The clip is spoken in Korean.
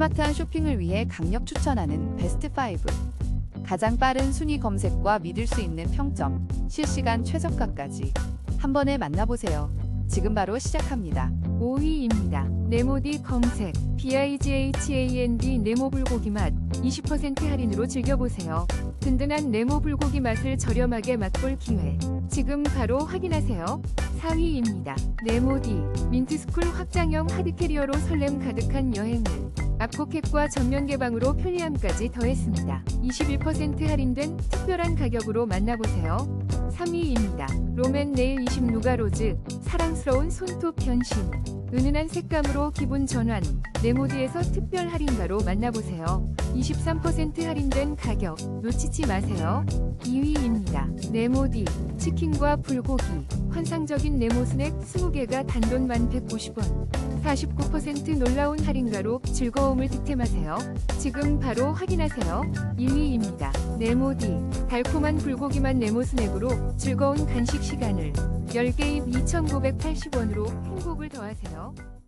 스마트한 쇼핑을 위해 강력 추천하는 베스트 5. 가장 빠른 순위 검색과 믿을 수 있는 평점, 실시간 최저가까지 한 번에 만나보세요. 지금 바로 시작합니다. 5위입니다. 네모디 검색 BIGHAND 네모 불고기 맛 20% 할인으로 즐겨보세요. 든든한 네모 불고기 맛을 저렴하게 맛볼 기회. 지금 바로 확인하세요. 4위입니다. 네모디 민트스쿨 확장형 하드캐리어로 설렘 가득한 여행을 앞포켓과 전면 개방으로 편리함까지 더했습니다. 21% 할인된 특별한 가격으로 만나보세요. 3위입니다. 롬앤 네일 20 누가로즈 사랑스러운 손톱 변신 은은한 색감으로 기분 전환 네모디에서 특별 할인가로 만나보세요. 23% 할인된 가격 놓치지 마세요. 2위입니다. 네모디 치킨과 불고기 환상적인 네모 스낵 20개가 단돈 1,150원 49% 놀라운 할인가로 즐거움을 득템하세요. 지금 바로 확인하세요. 1위입니다. 네모디 달콤한 불고기만 네모 스낵으로 즐거운 간식 시간을 10개입 2,980원으로 행복을 더하세요.